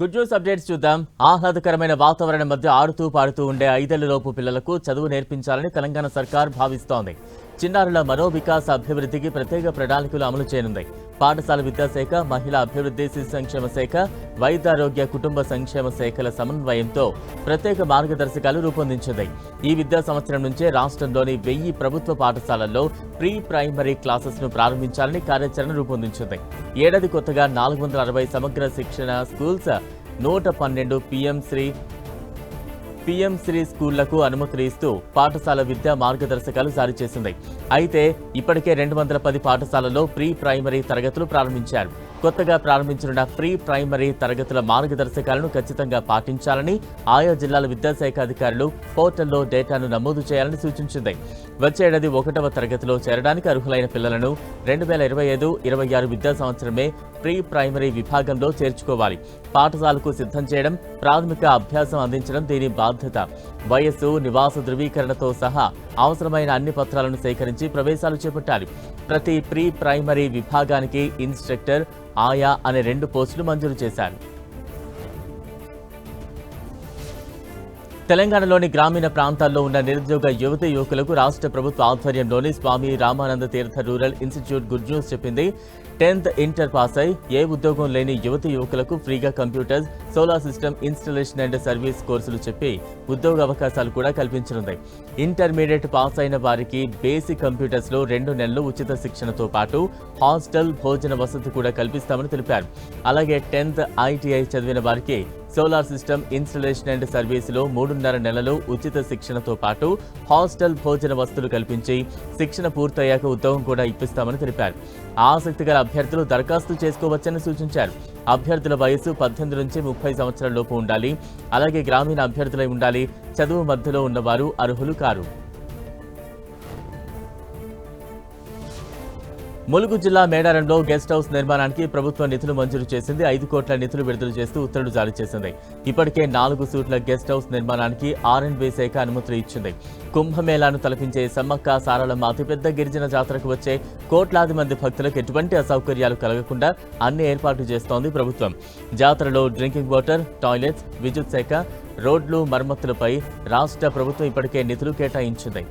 Good news updates చూద్దాం. ఆహ్లాదకరమైన వాతావరణం మధ్య ఆడుతూ పాడుతూ ఉండే ఐదేళ్ళలోపు పిల్లలకు చదువు నేర్పించాలని తెలంగాణ సర్కార్ భావిస్తోంది. చిన్నారుల మనోవికాస అభివృద్ధికి ప్రత్యేక ప్రణాళికలు అమలు చేయనుంది పాఠశాల విద్యాశాఖ మహిళా అభివృద్ధి శిశు సంక్షేమ శాఖ వైద్యారోగ్య కుటుంబ సంక్షేమ శాఖల సమన్వయంతో ప్రత్యేక మార్గదర్శకాలు రూపొందించింది ఈ విద్యా సంవత్సరం నుంచే రాష్ట్రంలోని వెయ్యి ప్రభుత్వ పాఠశాలల్లో ప్రీ ప్రైమరీ క్లాసెస్ను ప్రారంభించాలని కార్యాచరణ రూపొందించింది ఏడాది కొత్తగా నాలుగు వందల అరవై సమగ్ర శిక్షణ స్కూల్స్ నూట పన్నెండు పిఎం శ్రీ పీఎం శ్రీ స్కూళ్ళకు అనుమతులు ఇస్తూ పాఠశాల విద్యా మార్గదర్శకాలు జారీ చేసింది. అయితే ఇప్పటికే రెండు వందల పది పాఠశాలల్లో ప్రీ ప్రైమరీ తరగతులు ప్రారంభించారు. కొత్తగా ప్రారంభించనున్న ప్రీ ప్రైమరీ తరగతుల మార్గదర్శకాలను ఖచ్చితంగా పాటించాలని ఆయా జిల్లాల విద్యాశాఖ అధికారులు పోర్టల్లో డేటాను నమోదు చేయాలని సూచించింది. వచ్చే ఏడాది ఒకటవ తరగతిలో చేరడానికి అర్హులైన పిల్లలను రెండు వేల ఇరవై ఐదు ఇరవై ఆరు విద్యా సంవత్సరమే ప్రీ ప్రైమరీ విభాగంలో చేర్చుకోవాలి. పాఠశాలకు సిద్ధం చేయడం ప్రాథమిక అభ్యాసం అందించడం దీని బాధ్యత. వయస్సు నివాస ధృవీకరణతో సహా అవసరమైన అన్ని పత్రాలను సేకరించి ప్రవేశాలు చేపట్టాలి. ప్రతి ప్రీ ప్రైమరీ విభాగానికి ఇన్స్ట్రక్టర్ ఆయా అనే రెండు పోస్టులు మంజూరు చేశారు. తెలంగాణలోని గ్రామీణ ప్రాంతాల్లో ఉన్న నిరుద్యోగ యువత యువకులకు రాష్ట్ర ప్రభుత్వ ఆధ్వర్యంలోని Swami Ramananda Tirtha rural institute good news చెప్పింది. టెన్త్ ఇంటర్ పాస్ అయి ఏ ఉద్యోగం లేని యువత యువకులకు ఫ్రీగా computers solar system installation and service కోర్సులు చెప్పి ఉద్యోగ అవకాశాలు కూడా కల్పించనుంది. ఇంటర్మీడియట్ పాస్ అయిన వారికి బేసిక్ కంప్యూటర్స్లో రెండు నెలలు ఉచిత శిక్షణతో పాటు హాస్టల్ భోజన వసతి కూడా కల్పిస్తామని తెలిపారు. అలాగే టెన్త్ ఐటీఐ చదివిన వారికి సోలార్ సిస్టమ్ ఇన్స్టలేషన్ అండ్ సర్వీసులో మూడున్నర నెలలు ఉచిత శిక్షణతో పాటు హాస్టల్ భోజన వసతులు కల్పించి శిక్షణ పూర్తయ్యాక ఉద్యోగం కూడా ఇప్పిస్తామని తెలిపారు. ఆసక్తిగల అభ్యర్థులు దరఖాస్తు చేసుకోవచ్చని సూచించారు. అభ్యర్థుల వయసు పద్దెనిమిది నుంచి ముప్పై సంవత్సరాల లోపు ఉండాలి. అలాగే గ్రామీణ అభ్యర్థులై ఉండాలి. చదువు మధ్యలో ఉన్నవారు అర్హులు కారు. ములుగు జిల్లా మేడారంలో గెస్ట్ హౌస్ నిర్మాణానికి ప్రభుత్వం నిధులు మంజూరు చేసింది ఐదు కోట్ల నిధులు విడుదల చేస్తూ ఉత్తర్వులు జారీ చేసింది. ఇప్పటికే నాలుగు సూట్ల గెస్ట్ హౌస్ నిర్మాణానికి ఆర్ అండ్ బి శాఖ అనుమతులు ఇచ్చింది. కుంభమేళాను తలపించే సమ్మక్క సారలమ్మ అతిపెద్ద గిరిజన జాతరకు వచ్చే కోట్లాది మంది భక్తులకు ఎటువంటి అసౌకర్యాలు కలగకుండా అన్ని ఏర్పాట్లు చేస్తోంది ప్రభుత్వం. జాతరలో డ్రింకింగ్ వాటర్ టాయిలెట్స్ విద్యుత్ శాఖ రోడ్లు మరమ్మతులపై రాష్ట్ర ప్రభుత్వం ఇప్పటికే నిధులు కేటాయించింది.